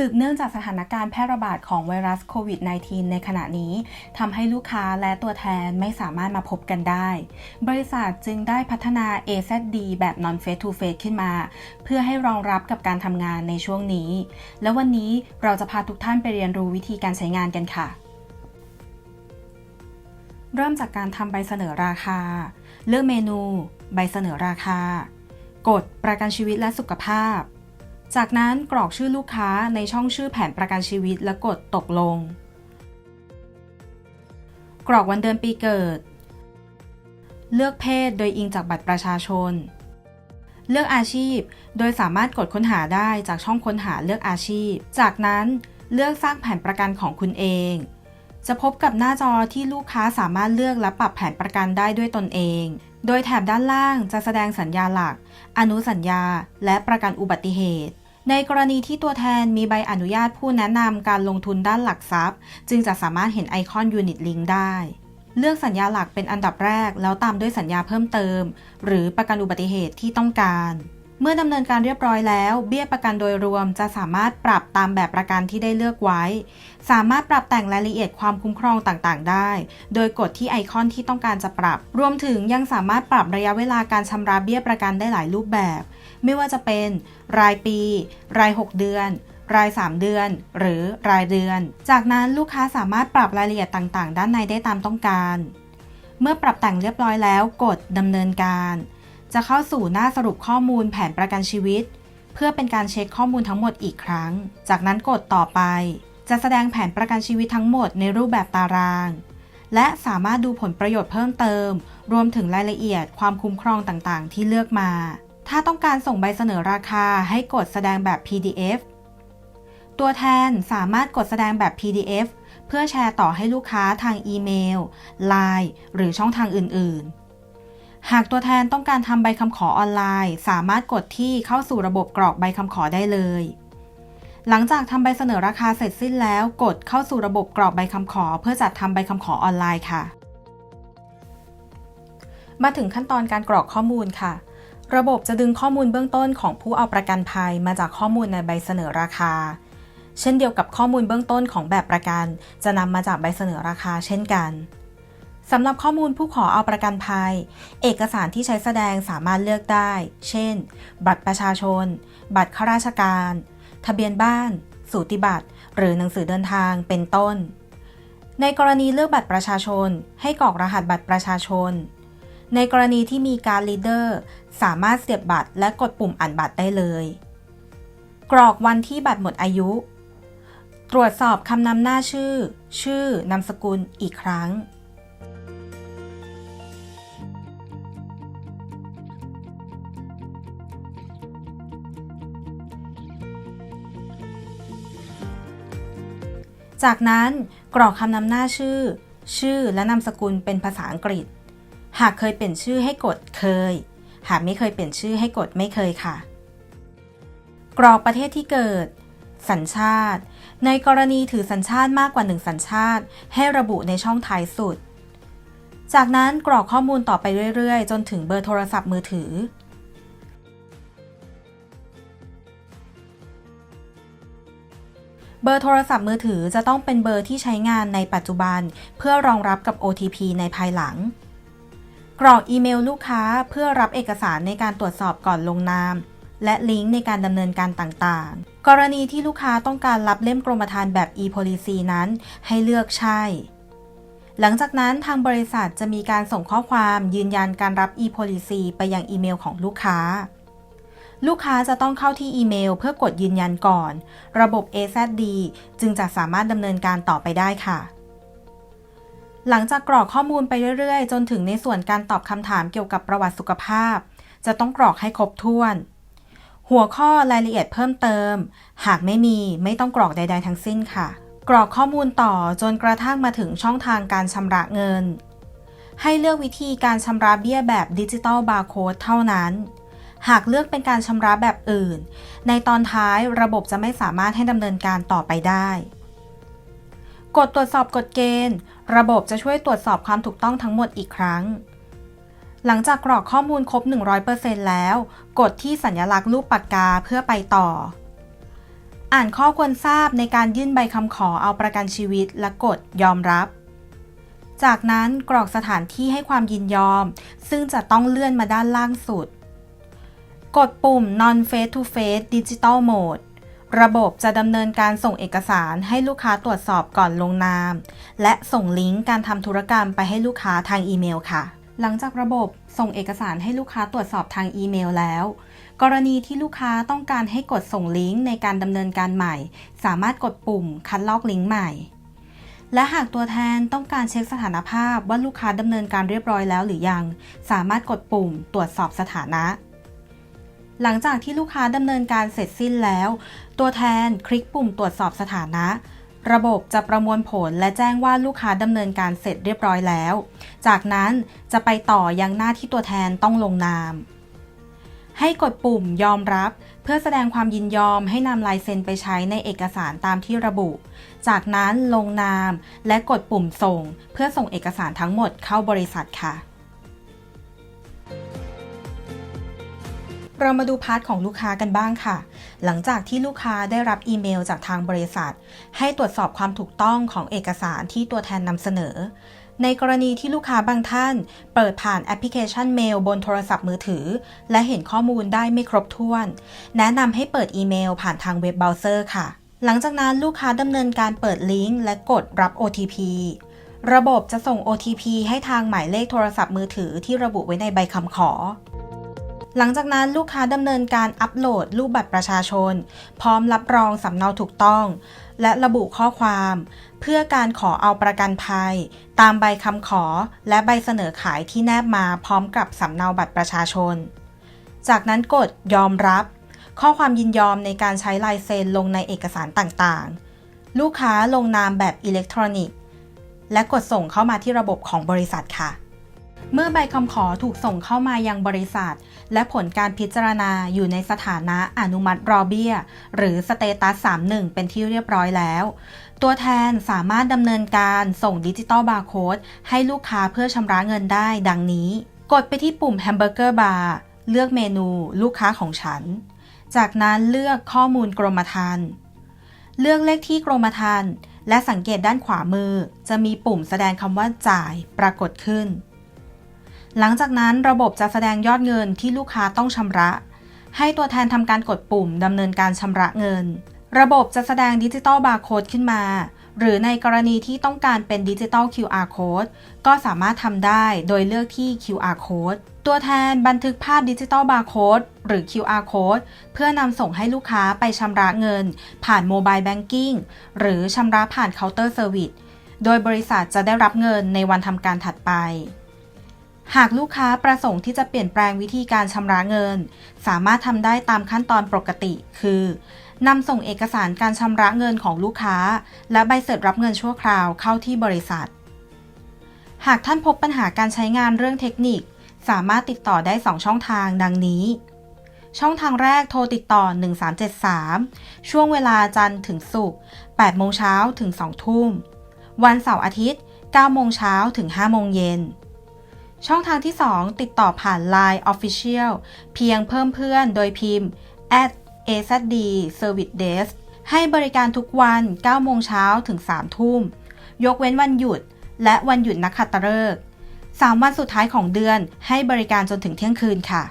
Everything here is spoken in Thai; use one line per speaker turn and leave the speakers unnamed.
สืบเนื่องจากสถานการณ์แพร่ระบาดของไวรัสโควิด -19 ในขณะนี้ทำให้ลูกค้าและตัวแทนไม่สามารถมาพบกันได้ บริษัทจึงได้พัฒนา AZD แบบ non face to face ขึ้นมา เพื่อให้รองรับกับการทำงานในช่วงนี้ และวันนี้เราจะพาทุกท่านไปเรียนรู้วิธีการใช้งานกันค่ะ เริ่มจากการทำใบเสนอราคา เลือกเมนู ใบเสนอราคา กดประกันชีวิตและสุขภาพ จากนั้นกรอกชื่อลูกค้าในช่องชื่อแผนประกันชีวิตและกดตกลง กรอกวันเดือนปีเกิด เลือกเพศโดยอิงจากบัตรประชาชน เลือกอาชีพ โดยสามารถกดค้นหาได้จากช่องค้นหาเลือกอาชีพ จากนั้นเลือกสร้างแผนประกันของคุณเอง จะพบกับหน้าจอที่ลูกค้าสามารถเลือกและปรับแผนประกันได้ด้วยตนเอง โดยแถบด้านล่างจะแสดงสัญญาหลัก อนุสัญญา และประกันอุบัติเหตุ ในกรณีที่ตัวแทนมีใบอนุญาตผู้แนะนำการลงทุนด้านหลักทรัพย์ จึงจะสามารถเห็นไอคอนยูนิตลิงได้ เลือกสัญญาหลักเป็นอันดับแรก แล้วตามด้วยสัญญาเพิ่มเติม หรือประกันอุบัติเหตุที่ต้องการ เมื่อดำเนินการเรียบร้อยแล้ว เบี้ยประกันโดยรวมจะสามารถปรับตามแบบประกันที่ได้เลือกไว้ สามารถปรับแต่งรายละเอียดความคุ้มครองต่างๆ ได้ โดยกดที่ไอคอนที่ต้องการจะปรับ รวมถึงยังสามารถปรับระยะเวลาการชำระเบี้ยประกันได้หลายรูปแบบ ไม่ว่าจะเป็น รายปี ราย 6 เดือน ราย 3 เดือน หรือรายเดือน จากนั้นลูกค้าสามารถปรับรายละเอียดต่างๆ ด้านในได้ตามต้องการ เมื่อปรับแต่งเรียบร้อยแล้ว กดดำเนินการ จะเข้าสู่หน้าสรุปข้อมูลแผนประกันชีวิต เพื่อเป็นการเช็คข้อมูลทั้งหมดอีกครั้ง จากนั้นกดต่อไป จะแสดงแผนประกันชีวิตทั้งหมดในรูปแบบตาราง และสามารถดูผลประโยชน์เพิ่มเติม รวมถึงรายละเอียดความคุ้มครองต่างๆ ที่เลือกมา ถ้าต้องการส่งใบเสนอราคาให้กดแสดงแบบ PDF ตัวแทนสามารถกดแสดงแบบ PDF เพื่อแชร์ต่อให้ลูกค้าทางอีเมล Line หรือช่องทางอื่น ๆ หากตัวแทนต้องการทำใบคำขอออนไลน์ สามารถกดที่เข้าสู่ระบบกรอกใบคำขอได้เลย หลังจากทำใบเสนอราคาเสร็จสิ้นแล้ว กดเข้าสู่ระบบกรอกใบคำขอ เพื่อจัดทำใบคำขอออนไลน์ค่ะ มาถึงขั้นตอนการกรอกข้อมูลค่ะ ระบบจะดึงข้อมูลเบื้องต้นของผู้เอาประกันภัยมาจากข้อมูลในใบเสนอราคา เช่นเดียวกับข้อมูลเบื้องต้นของแบบประกัน จะนำมาจากใบเสนอราคาเช่นกัน สำหรับข้อมูลผู้ขอเอาประกันภัย เอกสารที่ใช้แสดงสามารถเลือกได้ เช่น บัตรประชาชน บัตรข้าราชการ ทะเบียนบ้าน สูติบัตร หรือหนังสือเดินทาง เป็นต้น ในกรณีเลือกบัตรประชาชน ให้กรอกรหัสบัตรประชาชน ในกรณีที่มีการลีดเดอร์ สามารถเสียบบัตรและกดปุ่มอ่านบัตรได้เลย กรอกวันที่บัตรหมดอายุ ตรวจสอบคำนำหน้าชื่อ ชื่อนามสกุลอีกครั้ง จากนั้นกรอกคำนำหน้าชื่อ ชื่อและนามสกุลเป็นภาษาอังกฤษ หากเคยเปลี่ยนชื่อให้กดเคย หากไม่เคยเปลี่ยนชื่อให้กดไม่เคยค่ะ กรอกประเทศที่เกิด สัญชาติ ในกรณีถือสัญชาติมากกว่า 1 สัญชาติ ให้ระบุในช่องท้ายสุด จากนั้นกรอกข้อมูลต่อไปเรื่อยๆ จนถึงเบอร์โทรศัพท์มือถือ เบอร์โทรศัพท์มือถือจะต้องเป็นเบอร์ที่ใช้งานในปัจจุบัน เพื่อรองรับกับ OTP ในภายหลัง กรอกอีเมลลูกค้าเพื่อรับเอกสารในการตรวจสอบก่อนลงนาม และลิงก์ในการดำเนินการต่างๆ กรณีที่ลูกค้าต้องการรับเล่มกรมธรรม์แบบ e-policy นั้น ให้เลือกใช่หลังจากนั้นทางบริษัทจะมีการส่งข้อความยืนยันการรับ e-policy ไปยังอีเมลของลูกค้า ลูกค้าจะต้องเข้าที่อีเมลเพื่อกดยืนยันก่อน ระบบ AZD จึงจะสามารถดำเนินการต่อไปได้ค่ะ หลังจากกรอกข้อมูลไปเรื่อยๆ จนถึงในส่วนการตอบคำถามเกี่ยวกับประวัติสุขภาพ จะต้องกรอกให้ครบถ้วน หัวข้อรายละเอียดเพิ่มเติม หากไม่มีไม่ต้องกรอกใด ๆ ทั้งสิ้นค่ะ กรอกข้อมูลต่อจนกระทั่งมาถึงช่องทางการชำระเงิน ให้เลือกวิธีการชำระเบี้ยแบบดิจิตอลบาร์โค้ดเท่านั้น หากเลือกเป็นการชำระแบบอื่น ในตอนท้ายระบบจะไม่สามารถให้ดำเนินการต่อไปได้กดตรวจสอบกฎเกณฑ์ ระบบจะช่วยตรวจสอบความถูกต้องทั้งหมดอีกครั้ง หลังจากกรอกข้อมูลครบ 100%แล้ว กดที่สัญลักษณ์รูปปากกาเพื่อไปต่อ อ่านข้อควรทราบในการยื่นใบคำขอเอาประกันชีวิตและกดยอมรับ จากนั้นกรอกสถานที่ให้ความยินยอม ซึ่งจะต้องเลื่อนมาด้านล่างสุด กดปุ่ม non face to face digital mode ระบบจะดำเนินการส่งเอกสารให้ลูกค้าตรวจสอบก่อนลงนาม และส่งลิงก์การทำธุรกรรมไปให้ลูกค้าทางอีเมลค่ะ หลังจากระบบส่งเอกสารให้ลูกค้าตรวจสอบทางอีเมลแล้ว กรณีที่ลูกค้าต้องการให้กดส่งลิงก์ในการดำเนินการใหม่ สามารถกดปุ่มคัดลอกลิงก์ใหม่ และหากตัวแทนต้องการเช็คสถานภาพว่าลูกค้าดำเนินการเรียบร้อยแล้วหรือยัง สามารถกดปุ่มตรวจสอบสถานะ หลังจากที่ลูกค้าดำเนินการเสร็จสิ้นแล้ว ตัวแทนคลิกปุ่มตรวจสอบสถานะ ระบบจะประมวลผลและแจ้งว่าลูกค้าดำเนินการเสร็จเรียบร้อยแล้ว จากนั้นจะไปต่อยังหน้าที่ตัวแทนต้องลงนาม ให้กดปุ่มยอมรับ เพื่อแสดงความยินยอมให้นำลายเซ็นไปใช้ในเอกสารตามที่ระบุ จากนั้นลงนามและกดปุ่มส่ง เพื่อส่งเอกสารทั้งหมดเข้าบริษัทค่ะ เรามาดูพาร์ทของลูกค้ากันบ้างค่ะ หลังจากที่ลูกค้าได้รับอีเมลจากทางบริษัท ให้ตรวจสอบความถูกต้องของเอกสารที่ตัวแทนนำเสนอ ในกรณีที่ลูกค้าบางท่าน เปิดผ่านแอปพลิเคชันเมลบนโทรศัพท์มือถือ และเห็นข้อมูลได้ไม่ครบถ้วน แนะนำให้เปิดอีเมลผ่านทางเว็บเบราว์เซอร์ค่ะ หลังจากนั้นลูกค้าดำเนินการเปิดลิงก์และกดรับ OTP ระบบจะส่ง OTP ให้ทางหมายเลขโทรศัพท์มือถือที่ระบุไว้ในใบคำขอ หลังจากนั้นลูกค้าดำเนินการอัปโหลดรูปบัตรประชาชน พร้อมรับรองสำเนาถูกต้อง และระบุข้อความ เพื่อการขอเอาประกันภัย ตามใบคำขอและใบเสนอขายที่แนบมาพร้อมกับสำเนาบัตรประชาชน จากนั้นกดยอมรับ ข้อความยินยอมในการใช้ลายเซ็นลงในเอกสารต่างๆ ลูกค้าลงนามแบบอิเล็กทรอนิกส์ และกดส่งเข้ามาที่ระบบของบริษัทค่ะ เมื่อใบคำขอถูกส่งเข้ามายังบริษัท และผลการพิจารณาอยู่ในสถานะอนุมัติรอเบี้ยหรือสเตตัส 31 เป็นที่เรียบร้อยแล้ว ตัวแทนสามารถดำเนินการส่งดิจิตอลบาร์โค้ดให้ลูกค้าเพื่อชำระเงินได้ดังนี้ กดไปที่ปุ่มแฮมเบอร์เกอร์บาร์เลือกเมนูลูกค้าของฉัน จากนั้นเลือกข้อมูลกรมธรรม์เลือกเลขที่กรมธรรม์และสังเกตด้านขวามือ จะมีปุ่มแสดงคำว่าจ่ายปรากฏขึ้น หลังจากนั้นระบบจะแสดงยอดเงินที่ลูกค้าต้องชำระ ให้ตัวแทนทำการกดปุ่มดำเนินการชำระเงิน ระบบจะแสดงดิจิตอลบาร์โค้ดขึ้นมา หรือในกรณีที่ต้องการเป็นดิจิตอล QR Code ก็สามารถทำได้โดยเลือกที่ QR Code ตัวแทนบันทึกภาพดิจิตอลบาร์โค้ดหรือ QR Code เพื่อนำส่งให้ลูกค้าไปชำระเงิน ผ่านโมบายแบงกิ้งหรือชำระผ่านเคาน์เตอร์เซอร์วิสโดยบริษัทจะได้รับเงินในวันทำการถัดไป หากลูกค้าประสงค์ที่จะเปลี่ยนแปลงวิธีการชำระเงิน สามารถทำได้ตามขั้นตอนปกติ คือนำส่งเอกสารการชำระเงินของลูกค้า และใบเสร็จรับเงินชั่วคราวเข้าที่บริษัท หากท่านพบปัญหาการใช้งานเรื่องเทคนิค สามารถติดต่อได้ 2 ช่องทางดังนี้ ช่องทางแรกโทรติดต่อ 1373 ช่วงเวลาจันทร์ถึงศุกร์8โมงเช้าถึง 2 ทุ่ม วันเสาร์อาทิตย์9โมงเช้าถึง5โมงเย็น ช่องทางที่ 2 ติดต่อผ่าน Line Official เพียงเพิ่มเพื่อนโดยพิมพ์ @azd Service Desk ให้บริการทุกวัน 9 โมงเช้าถึง 3 ทุ่ม ยกเว้นวันหยุด และวันหยุดนักขัตฤกษ์3วันสุดท้ายของเดือนให้บริการจนถึงเที่ยงคืนค่ะ